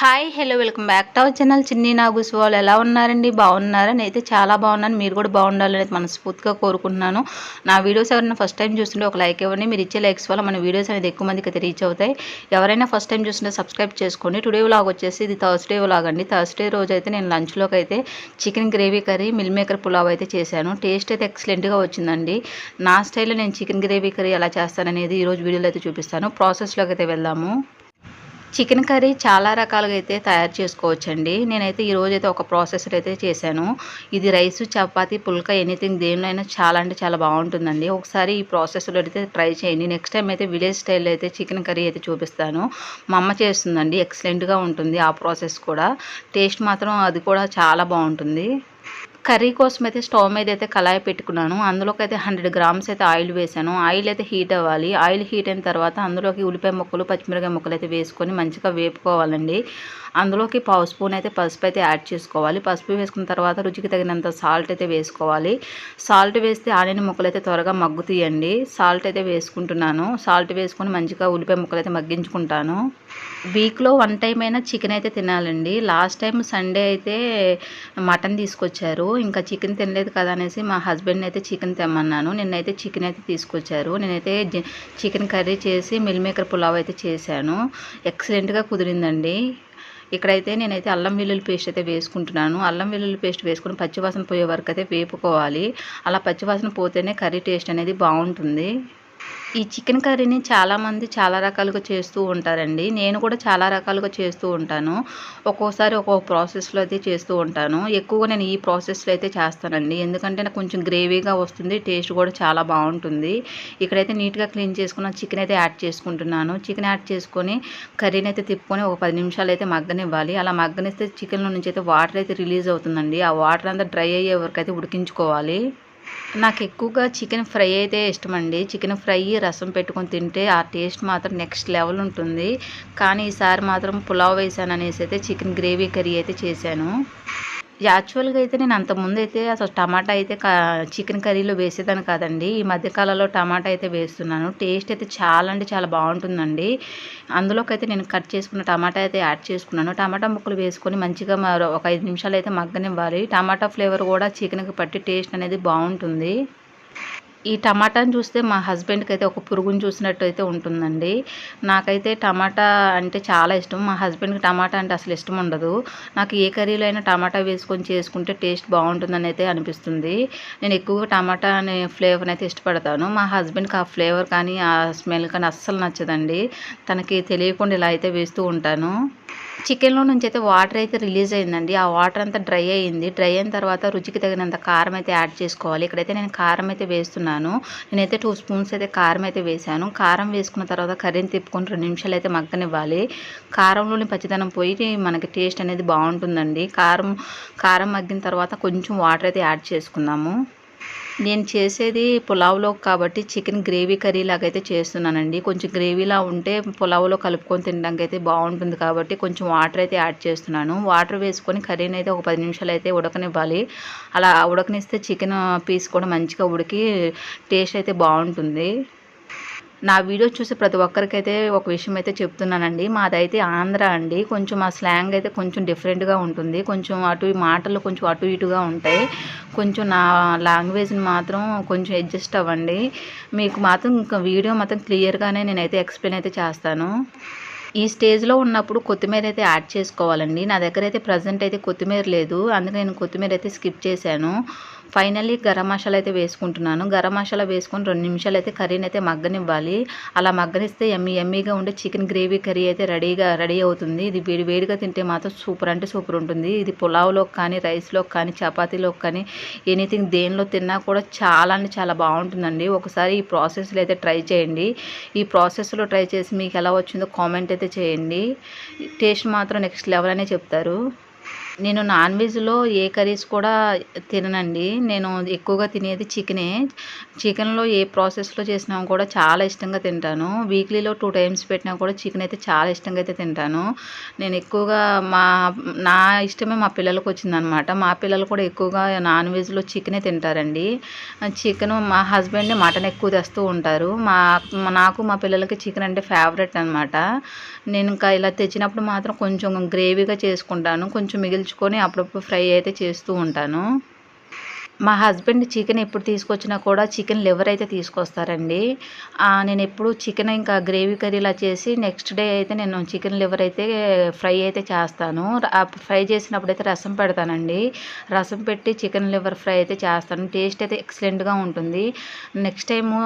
Hi hello welcome back to our channel. Chinni నాగుస్ వాళ్ళు ఎలా ఉన్నారండి? బాగున్నారా? నేనైతే చాలా బాగున్నాను. మీరు కూడా బాగుండాలని మనస్ఫూర్తిగా కోరుకుంటున్నాను. నా వీడియోస్ ఎవరైనా ఫస్ట్ టైం చూస్తుంటే ఒక లైక్ ఇవ్వండి. మీరు ఇచ్చే లైక్స్ వల్ల మన వీడియోస్ అనేది ఎక్కువ మందికి అయితే రీచ్ అవుతాయి. ఎవరైనా ఫస్ట్ టైం చూస్తుంటే సబ్స్క్రైబ్ చేసుకోండి. టుడే వ్లాగ్ వచ్చేసి ఇది థర్స్డే వ్లాగ్ అండి. థర్స్డే రోజు అయితే నేను లంచ్లోకి అయితే chicken gravy curry meal maker pulao అయితే చేశాను. టేస్ట్ అయితే ఎక్సలెంట్గా వచ్చిందండి. నా స్టైల్లో నేను చికెన్ గ్రేవీ కర్రీ ఎలా చేస్తాననేది ఈరోజు వీడియోలో అయితే చూపిస్తాను. ప్రాసెస్లోకి అయితే వెళ్దాము. చికెన్ కర్రీ చాలా రకాలుగా అయితే తయారు చేసుకోవచ్చండి. నేనైతే ఈ అయితే ఒక ప్రాసెసర్ అయితే చేశాను. ఇది రైస్ చపాతి పుల్క ఎనీథింగ్ దేనిలో అయినా చాలా అంటే చాలా బాగుంటుందండి. ఒకసారి ఈ ప్రాసెస్లో అయితే ట్రై చేయండి. నెక్స్ట్ టైం అయితే విలేజ్ స్టైల్లో అయితే చికెన్ కర్రీ అయితే చూపిస్తాను. మా అమ్మ చేస్తుందండి. ఎక్సలెంట్గా ఉంటుంది ఆ ప్రాసెస్ కూడా. టేస్ట్ మాత్రం అది కూడా చాలా బాగుంటుంది. కర్రీ కోసం అయితే స్టవ్ మీద అయితే కళాయి పెట్టుకున్నాను. అందులోకి అయితే హండ్రెడ్ గ్రామ్స్ అయితే ఆయిల్ వేసాను. ఆయిల్ అయితే హీట్ అవ్వాలి. ఆయిల్ హీట్ అయిన తర్వాత అందులోకి ఉల్లిపాయ ముక్కలు పచ్చిమిరకాయ ముక్కలు అయితే వేసుకొని మంచిగా వేపుకోవాలండి. అందులోకి పావు స్పూన్ అయితే పసుపు అయితే యాడ్ చేసుకోవాలి. పసుపు వేసుకున్న తర్వాత రుచికి తగినంత సాల్ట్ అయితే వేసుకోవాలి. సాల్ట్ వేస్తే ఆనియన్ ముక్కలు అయితే త్వరగా మగ్గుతీయండి సాల్ట్ అయితే వేసుకుంటున్నాను. సాల్ట్ వేసుకొని మంచిగా ఉల్లిపాయ ముక్కలు అయితే మగ్గించుకుంటాను. వీక్లో వన్ టైం అయినా చికెన్ అయితే తినాలండి. లాస్ట్ టైం సండే అయితే మటన్ తీసుకొచ్చారు. ఇంకా చికెన్ తినలేదు కదా అనేసి మా హస్బెండ్ అయితే చికెన్ తెమ్మన్నాను. నిన్నైతే చికెన్ అయితే తీసుకొచ్చారు. నేనైతే చికెన్ కర్రీ చేసి మిల్ మేకర్ పులావ్ అయితే చేశాను. ఎక్సలెంట్గా కుదిరిందండి. ఇక్కడైతే నేనైతే అల్లం వెల్లుల్లి పేస్ట్ అయితే వేసుకుంటున్నాను. అల్లం వెల్లుల్లి పేస్ట్ వేసుకుని పచ్చివాసన పోయే వరకు అయితే వేపుకోవాలి. అలా పచ్చివాసన పోతేనే కర్రీ టేస్ట్ అనేది బాగుంటుంది. ఈ చికెన్ కర్రీని చాలామంది చాలా రకాలుగా చేస్తూ ఉంటారండి. నేను కూడా చాలా రకాలుగా చేస్తూ ఉంటాను. ఒక్కోసారి ఒక్కొక్క ప్రాసెస్లో అయితే చేస్తూ ఉంటాను. ఎక్కువగా నేను ఈ ప్రాసెస్లో అయితే చేస్తానండి. ఎందుకంటే నాకు కొంచెం గ్రేవీగా వస్తుంది టేస్ట్ కూడా చాలా బాగుంటుంది. ఇక్కడైతే నీట్గా క్లీన్ చేసుకున్న చికెన్ అయితే యాడ్ చేసుకుంటున్నాను. చికెన్ యాడ్ చేసుకొని కర్రీని అయితే తిప్పుకొని ఒక పది నిమిషాలు అయితే మగ్గనివ్వాలి. అలా మగ్గనిస్తే చికెన్లో నుంచి అయితే వాటర్ అయితే రిలీజ్ అవుతుందండి. ఆ వాటర్ అంతా డ్రై అయ్యే వరకు అయితే ఉడికించుకోవాలి. నాకు ఎక్కువగా చికెన్ ఫ్రై అయితే ఇష్టం అండి చికెన్ ఫ్రై రసం పెట్టుకొని తింటే ఆ టేస్ట్ మాత్రం నెక్స్ట్ లెవెల్ ఉంటుంది. కానీ ఈసారి మాత్రం పులావ్ వేసాను అనేసి అయితే చికెన్ గ్రేవీ కర్రీ అయితే చేశాను. యాక్చువల్గా అయితే నేను అంతకుముందు అయితే అసలు టమాటా అయితే చికెన్ కర్రీలో వేసేదాన్ని కాదండి. ఈ మధ్యకాలంలో టమాటా అయితే వేస్తున్నాను. టేస్ట్ అయితే చాలా అంటే చాలా బాగుంటుందండి. అందులోకి అయితే నేను కట్ చేసుకున్న టమాటా అయితే యాడ్ చేసుకున్నాను. టమాటా ముక్కలు వేసుకొని మంచిగా ఒక ఐదు నిమిషాలు అయితే మగ్గనివ్వాలి. టమాటా ఫ్లేవర్ కూడా చికెన్కి పట్టి టేస్ట్ అనేది బాగుంటుంది. ఈ టమాటాని చూస్తే మా హస్బెండ్కి అయితే ఒక పురుగుని చూసినట్టు అయితే ఉంటుందండి. నాకైతే టమాటా అంటే చాలా ఇష్టం. మా హస్బెండ్కి టమాటా అంటే అసలు ఇష్టం ఉండదు. నాకు ఏ కర్రీలో అయినా టమాటా వేసుకొని చేసుకుంటే టేస్ట్ బాగుంటుందని అయితే అనిపిస్తుంది. నేను ఎక్కువగా టమాటా అనే ఫ్లేవర్ని అయితే ఇష్టపడతాను. మా హస్బెండ్కి ఆ ఫ్లేవర్ కానీ ఆ స్మెల్ కానీ అస్సలు నచ్చదండి. తనకి తెలియకుండా ఇలా అయితే వేస్తూ ఉంటాను. చికెన్లో నుంచి అయితే వాటర్ అయితే రిలీజ్ అయిందండి. ఆ వాటర్ అంతా డ్రై అయింది. డ్రై అయిన తర్వాత రుచికి తగినంత కారం అయితే యాడ్ చేసుకోవాలి. ఇక్కడైతే నేను కారం అయితే వేస్తున్నాను. నేనైతే టూ స్పూన్స్ అయితే కారం అయితే వేసాను కారం వేసుకున్న తర్వాత కర్రీని తిప్పుకొని రెండు నిమిషాలు అయితే మగ్గనివ్వాలి. కారంలోని పచ్చిదనం పోయి మనకి టేస్ట్ అనేది బాగుంటుందండి. కారం కారం మగ్గిన తర్వాత కొంచెం వాటర్ అయితే యాడ్ చేసుకుందాము. నేను చేసేది పులావ్లో కాబట్టి చికెన్ గ్రేవీ కర్రీ లాగైతే చేస్తున్నానండి. కొంచెం గ్రేవీలా ఉంటే పులావ్లో కలుపుకొని తినడానికి అయితే బాగుంటుంది కాబట్టి కొంచెం వాటర్ అయితే యాడ్ చేస్తున్నాను. వాటర్ వేసుకొని కర్రీని అయితే ఒక పది నిమిషాలు అయితే ఉడకనివ్వాలి. అలా ఉడకనిస్తే చికెన్ పీస్ కూడా మంచిగా ఉడికి టేస్ట్ అయితే బాగుంటుంది. నా వీడియో చూసి ప్రతి ఒక్కరికైతే ఒక విషయం అయితే చెప్తున్నానండి. మాదైతే ఆంధ్ర అండి. కొంచెం ఆ స్లాంగ్ అయితే కొంచెం డిఫరెంట్గా ఉంటుంది. కొంచెం అటు మాటలు కొంచెం అటు ఇటుగా ఉంటాయి. కొంచెం నా లాంగ్వేజ్ని మాత్రం కొంచెం అడ్జస్ట్ అవ్వండి. మీకు మాత్రం ఇంకా వీడియో మాత్రం క్లియర్గానే నేనైతే ఎక్స్ప్లెయిన్ అయితే చేస్తాను. ఈ స్టేజ్లో ఉన్నప్పుడు కొత్తిమీర అయితే యాడ్ చేసుకోవాలండి. నా దగ్గర అయితే ప్రజెంట్ అయితే కొత్తిమీర లేదు. అందుకే నేను కొత్తిమీర అయితే స్కిప్ చేశాను. ఫైనల్లీ గరం మసాలా అయితే వేసుకుంటున్నాను. గరం మసాలా వేసుకొని రెండు నిమిషాలు అయితే కర్రీని అయితే మగ్గనివ్వాలి. అలా మగ్గనిస్తే ఎమ్మి ఎమ్మీగా ఉండే చికెన్ గ్రేవీ కర్రీ అయితే రెడీగా రెడీ అవుతుంది. ఇది వేడి వేడిగా తింటే మాత్రం సూపర్ అంటే సూపర్ ఉంటుంది. ఇది పులావ్లోకి కానీ రైస్లో కానీ చపాతీలోకి కానీ ఎనీథింగ్ దేనిలో తిన్నా కూడా చాలా అంటే చాలా బాగుంటుందండి. ఒకసారి ఈ ప్రాసెస్లో అయితే ట్రై చేయండి. ఈ ప్రాసెస్లో ట్రై చేసి మీకు ఎలా వచ్చిందో కామెంట్ అయితే చేయండి. టేస్ట్ మాత్రం నెక్స్ట్ లెవెల్ అనే చెప్తారు. నేను నాన్ వెజ్లో ఏ కర్రీస్ కూడా తిననండి. నేను ఎక్కువగా తినేది చికెనే. చికెన్లో ఏ ప్రాసెస్లో చేసినా కూడా చాలా ఇష్టంగా తింటాను. వీక్లీలో టూ టైమ్స్ పెట్టినా కూడా చికెన్ అయితే చాలా ఇష్టంగా అయితే తింటాను. నేను ఎక్కువగా మా నా ఇష్టమే మా పిల్లలకు వచ్చిందనమాట. మా పిల్లలు కూడా ఎక్కువగా నాన్ వెజ్లో చికెనే తింటారండి. చికెన్ మా హస్బెండ్ మటన్ ఎక్కువ తెస్తూ ఉంటారు. మా నాకు మా పిల్లలకి చికెన్ అంటే ఫేవరెట్ అనమాట. నేను ఇంకా ఇలా తెచ్చినప్పుడు మాత్రం కొంచెం గ్రేవీగా చేసుకుంటాను. కొంచెం పెంచుకొని అప్పుడప్పుడు ఫ్రై అయితే చేస్తూ ఉంటాను. మా హస్బెండ్ చికెన్ ఎప్పుడు తీసుకొచ్చినా కూడా చికెన్ లివర్ అయితే తీసుకొస్తారండి. నేను ఎప్పుడు చికెన్ ఇంకా గ్రేవీ కర్రీలా చేసి నెక్స్ట్ డే అయితే నేను చికెన్ లివర్ అయితే ఫ్రై అయితే చేస్తాను. ఫ్రై చేసినప్పుడు అయితే రసం పెడతానండి. రసం పెట్టి చికెన్ లివర్ ఫ్రై అయితే చేస్తాను. టేస్ట్ అయితే ఎక్సలెంట్గా ఉంటుంది. Next time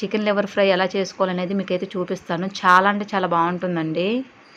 chicken liver fry ఎలా చేసుకోవాలనేది మీకు అయితే చూపిస్తాను. చాలా అంటే చాలా బాగుంటుందండి.